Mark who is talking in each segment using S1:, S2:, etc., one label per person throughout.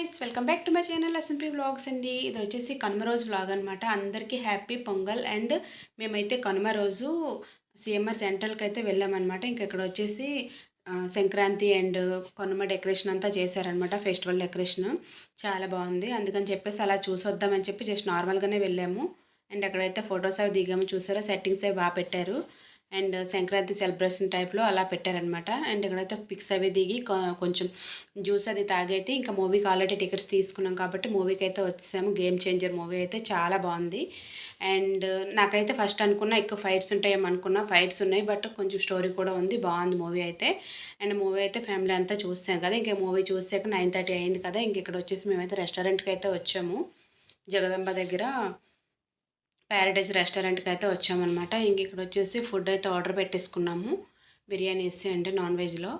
S1: Guys welcome back to my channel SMP vlogs అండి. ఇది వచ్చేసి కనుమ రోజు వ్లాగ్ అనమాట అందరికీ హ్యాపీ పొంగల్ అండ్ మేమైతే కనుమ రోజు సిఎంఆర్ సెంట్రల్కి అయితే వెళ్ళామన్నమాట. ఇంక ఇక్కడ వచ్చేసి సంక్రాంతి అండ్ కనుమ డెకరేషన్ అంతా చేశారనమాట ఫెస్టివల్ డెకరేషన్ చాలా బాగుంది. అందుకని చెప్పేసి అలా చూసొద్దామని చెప్పి జస్ట్ నార్మల్గానే వెళ్ళాము. అండ్ అక్కడైతే ఫొటోస్ అవి దిగాము చూసారా? సెట్టింగ్స్ అవి బాగా పెట్టారు. అండ్ సంక్రాంతి సెలబ్రేషన్ టైప్లో అలా పెట్టారనమాట అండ్ ఇక్కడైతే పిక్స్ అవి దిగి కొంచెం జ్యూస్ అది తాగైతే ఇంకా మూవీకి ఆల్రెడీ టికెట్స్ తీసుకున్నాం కాబట్టి మూవీకి అయితే వచ్చేసాము. గేమ్ చేంజర్ మూవీ అయితే చాలా బాగుంది. అండ్ నాకైతే ఫస్ట్ అనుకున్నా ఎక్కువ ఫైట్స్ ఉంటాయేమో అనుకున్నా. ఫైట్స్ ఉన్నాయి బట్ కొంచెం స్టోరీ కూడా ఉంది. బాగుంది మూవీ అయితే. అండ్ మూవీ అయితే ఫ్యామిలీ అంతా చూసాం కదా. ఇంకా మూవీ చూసాక నైన్ థర్టీ అయింది కదా. ఇంక ఇక్కడ వచ్చేసి మేమైతే రెస్టారెంట్కి అయితే వచ్చాము. జగదంబ దగ్గర ప్యారడైజ్ రెస్టారెంట్కి అయితే వచ్చామన్నమాట. ఇంక ఇక్కడ వచ్చేసి ఫుడ్ అయితే ఆర్డర్ పెట్టేసుకున్నాము. బిర్యానీ అంటే నాన్ వెజ్లో.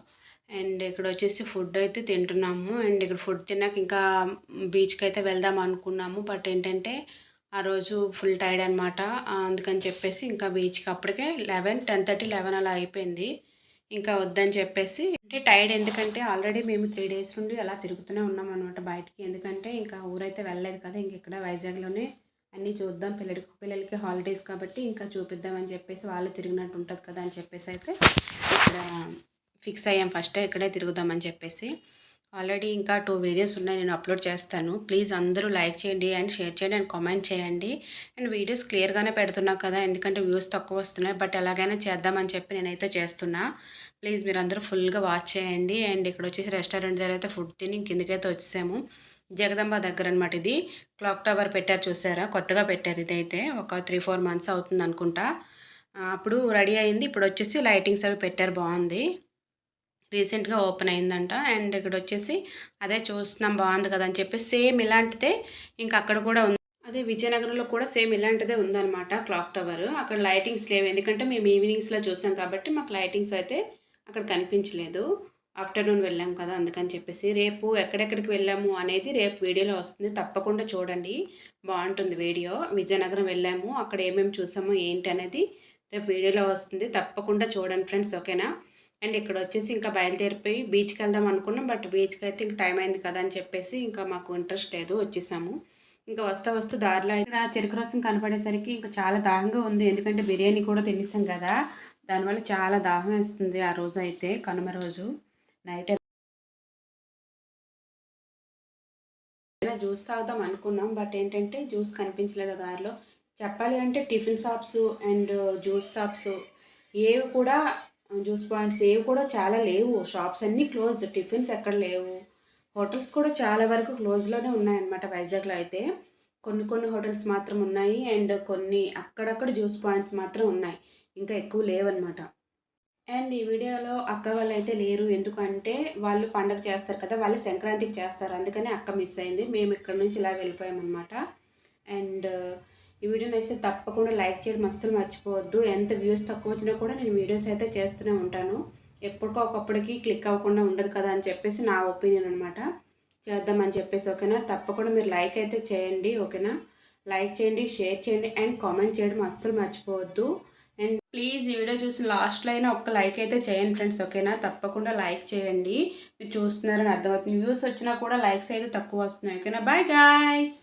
S1: అండ్ ఇక్కడ వచ్చేసి ఫుడ్ అయితే తింటున్నాము. అండ్ ఇక్కడ ఫుడ్ తిన్నాక ఇంకా బీచ్కి అయితే వెళ్దాం అనుకున్నాము. బట్ ఏంటంటే ఆ రోజు ఫుల్ టైర్డ్ అనమాట అందుకని చెప్పేసి ఇంకా బీచ్కి అప్పటికే లెవెన్ టెన్ థర్టీ లెవెన్ అలా అయిపోయింది. ఇంకా వద్దని చెప్పేసి అంటే టైర్డ్ ఎందుకంటే ఆల్రెడీ మేము త్రీ డేస్ నుండి అలా తిరుగుతూనే ఉన్నాం అనమాట బయటికి. ఎందుకంటే ఇంకా ఊరైతే వెళ్ళలేదు కదా ఇంక ఇక్కడ వైజాగ్లోనే అన్నీ చూద్దాం. పిల్లలకి పిల్లలకి హాలిడేస్ కాబట్టి ఇంకా చూపిద్దామని చెప్పేసి వాళ్ళు తిరిగినట్టు ఉంటుంది కదా అని చెప్పేసి అయితే ఇక్కడ ఫిక్స్ అయ్యాం. ఫస్ట్ ఇక్కడే తిరుగుదామని చెప్పేసి. ఆల్రెడీ ఇంకా టూ వీడియోస్ ఉన్నాయి. నేను అప్లోడ్ చేస్తాను. ప్లీజ్ అందరూ లైక్ చేయండి అండ్ షేర్ చేయండి అండ్ కామెంట్ చేయండి. అండ్ వీడియోస్ క్లియర్గానే పెడుతున్నా కదా ఎందుకంటే వ్యూస్ తక్కువ వస్తున్నాయి. బట్ ఎలాగైనా చేద్దామని చెప్పి నేనైతే చేస్తున్నా. ప్లీజ్ మీరు అందరూ ఫుల్గా వాచ్ చేయండి. అండ్ ఇక్కడ వచ్చేసి రెస్టారెంట్ దగ్గర అయితే ఫుడ్ తిని కిందకైతే వచ్చేసాము. జగదంబ దగ్గర అనమాట ఇది. క్లాక్ టవర్ పెట్టారు చూసారా? కొత్తగా పెట్టారు ఇదైతే. ఒక త్రీ ఫోర్ మంత్స్ అవుతుంది అనుకుంటా. అప్పుడు రెడీ అయింది. ఇప్పుడు వచ్చేసి లైటింగ్స్ అవి పెట్టారు. బాగుంది. రీసెంట్గా ఓపెన్ అయిందంట. అండ్ ఇక్కడ వచ్చేసి అదే చూస్తున్నాం. బాగుంది కదా అని చెప్పి సేమ్ ఇలాంటిదే ఇంకా అక్కడ కూడా ఉంది. అదే విజయనగరంలో కూడా సేమ్ ఇలాంటిదే ఉందన్నమాట క్లాక్ టవర్. అక్కడ లైటింగ్స్ లేవు. ఎందుకంటే మేము ఈవినింగ్స్లో చూసాం కాబట్టి మాకు లైటింగ్స్ అయితే అక్కడ కనిపించలేదు. ఆఫ్టర్నూన్ వెళ్ళాం కదా అందుకని చెప్పేసి రేపు ఎక్కడెక్కడికి వెళ్ళాము అనేది రేపు వీడియోలో వస్తుంది. తప్పకుండా చూడండి. బాగుంటుంది వీడియో. విజయనగరం వెళ్ళాము. అక్కడ ఏమేమి చూసాము ఏంటి అనేది రేపు వీడియోలో వస్తుంది. తప్పకుండా చూడండి ఫ్రెండ్స్ ఓకేనా? అండ్ ఇక్కడ వచ్చేసి ఇంకా బయలుదేరిపోయి బీచ్కి వెళ్దాం అనుకున్నాం. బట్ బీచ్కి అయితే ఇంకా టైం అయింది కదా అని చెప్పేసి ఇంకా మాకు ఇంట్రెస్ట్ లేదు వచ్చేసాము. ఇంకా వస్తూ వస్తూ దారిలో ఇక్కడ చెరుకు రసం కనపడేసరికి ఇంకా చాలా దాహంగా ఉంది. ఎందుకంటే బిర్యానీ కూడా తినేసాం కదా. దానివల్ల చాలా దాహం వేస్తుంది ఆ రోజు అయితే కనుమ రోజు. నైట్ జ్యూస్ తాగుదాం అనుకున్నాం. బట్ ఏంటంటే జ్యూస్ కనిపించలేదు దారిలో. చెప్పాలి అంటే tiffin shops and juice shops ఏవి కూడా జ్యూస్ పాయింట్స్ ఏవి కూడా చాలా లేవు. షాప్స్ అన్నీ క్లోజ్ టిఫిన్స్ ఎక్కడ లేవు. హోటల్స్ కూడా చాలా వరకు క్లోజ్లోనే ఉన్నాయన్నమాట వైజాగ్లో అయితే. కొన్ని కొన్ని హోటల్స్ మాత్రం ఉన్నాయి. అండ్ కొన్ని అక్కడక్కడ జ్యూస్ పాయింట్స్ మాత్రం ఉన్నాయి. ఇంకా ఎక్కువ లేవన్నమాట. అండ్ ఈ వీడియోలో అక్క వాళ్ళు అయితే లేరు. ఎందుకంటే వాళ్ళు పండగ చేస్తారు కదా వాళ్ళు సంక్రాంతికి చేస్తారు. అందుకని అక్క మిస్ అయింది. మేము ఇక్కడ నుంచి ఇలా వెళ్ళిపోయామన్నమాట. అండ్ ఈ వీడియోని అయితే తప్పకుండా లైక్ చేయడం అస్సలు మర్చిపోవద్దు. ఎంత వ్యూస్ తక్కువ వచ్చినా కూడా నేను వీడియోస్ అయితే చేస్తూనే ఉంటాను. ఎప్పటికో ఒకప్పటికి క్లిక్ అవ్వకుండా ఉండదు కదా అని చెప్పేసి నా ఒపీనియన్ అనమాట చేద్దామని చెప్పేసి ఓకేనా? తప్పకుండా మీరు లైక్ అయితే చేయండి ఓకేనా? లైక్ చేయండి షేర్ చేయండి అండ్ కామెంట్ చేయడం అస్సలు మర్చిపోవద్దు. అండ్ ప్లీజ్ ఈ వీడియో చూసిన లాస్ట్లో అయినా ఒక్క లైక్ అయితే చేయండి ఫ్రెండ్స్ ఓకేనా తప్పకుండా లైక్ చేయండి. మీరు చూస్తున్నారని అర్థమవుతుంది. వ్యూస్ వచ్చినా కూడా లైక్స్ అయితే తక్కువ వస్తున్నాయి ఓకేనా బాయ్ గాయస్